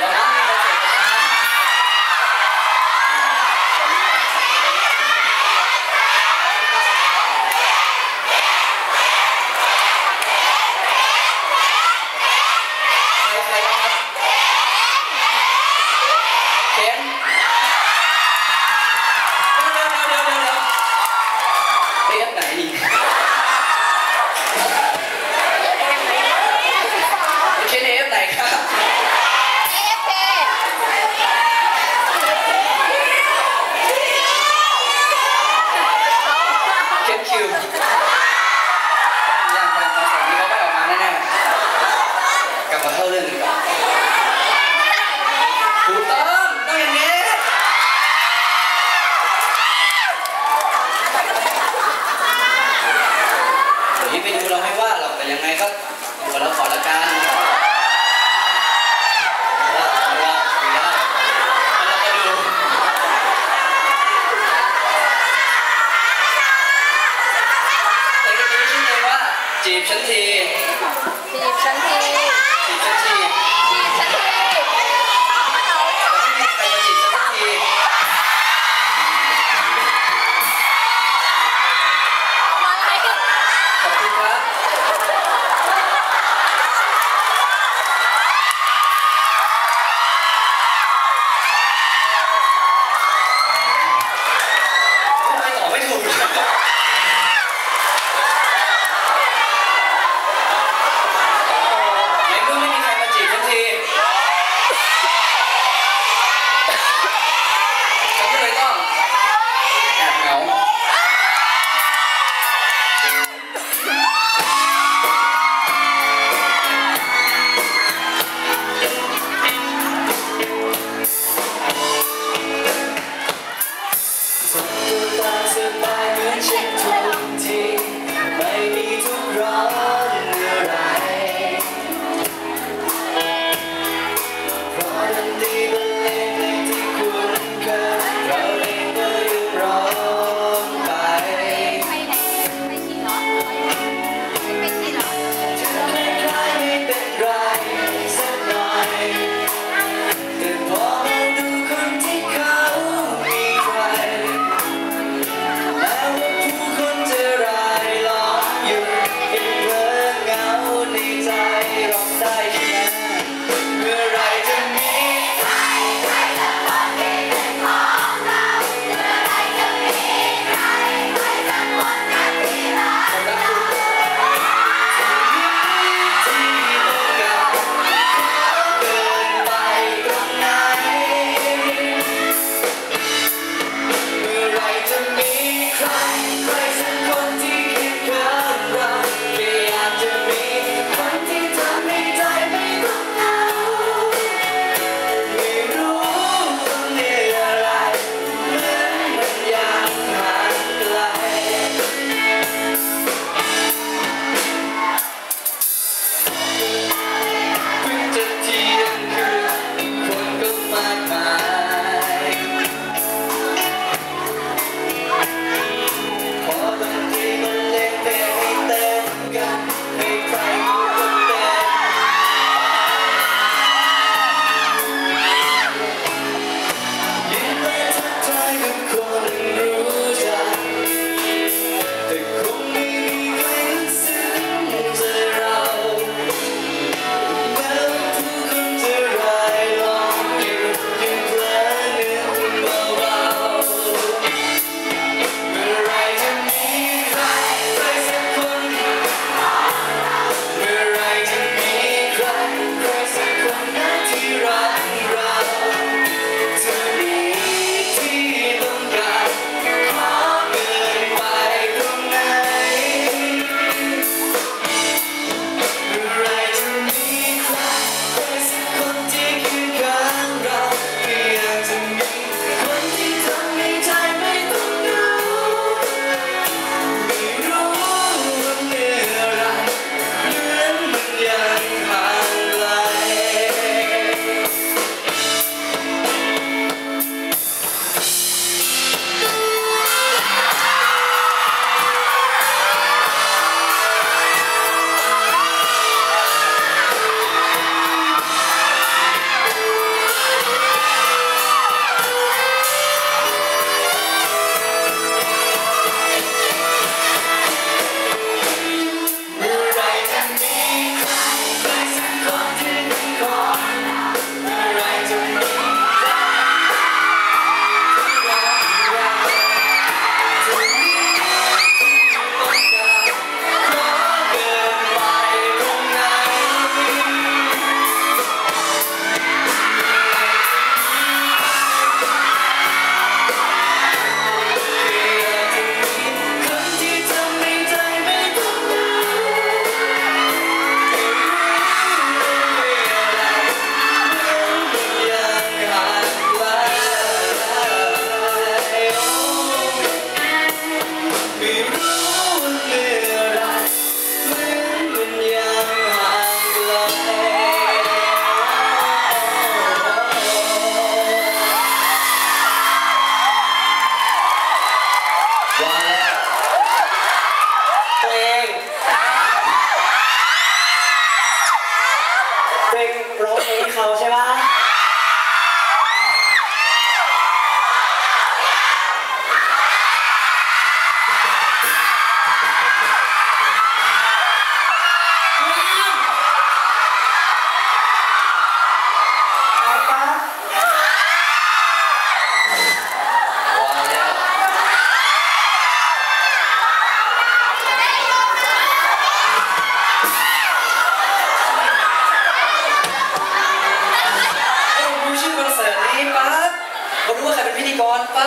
Yeah. คิวยังยังตอนนี้เขาไม่ออกมาแน่ๆกลับมาเข้าเรื่องกัน description thing. ว่าใครเป็นพิธีกรปะ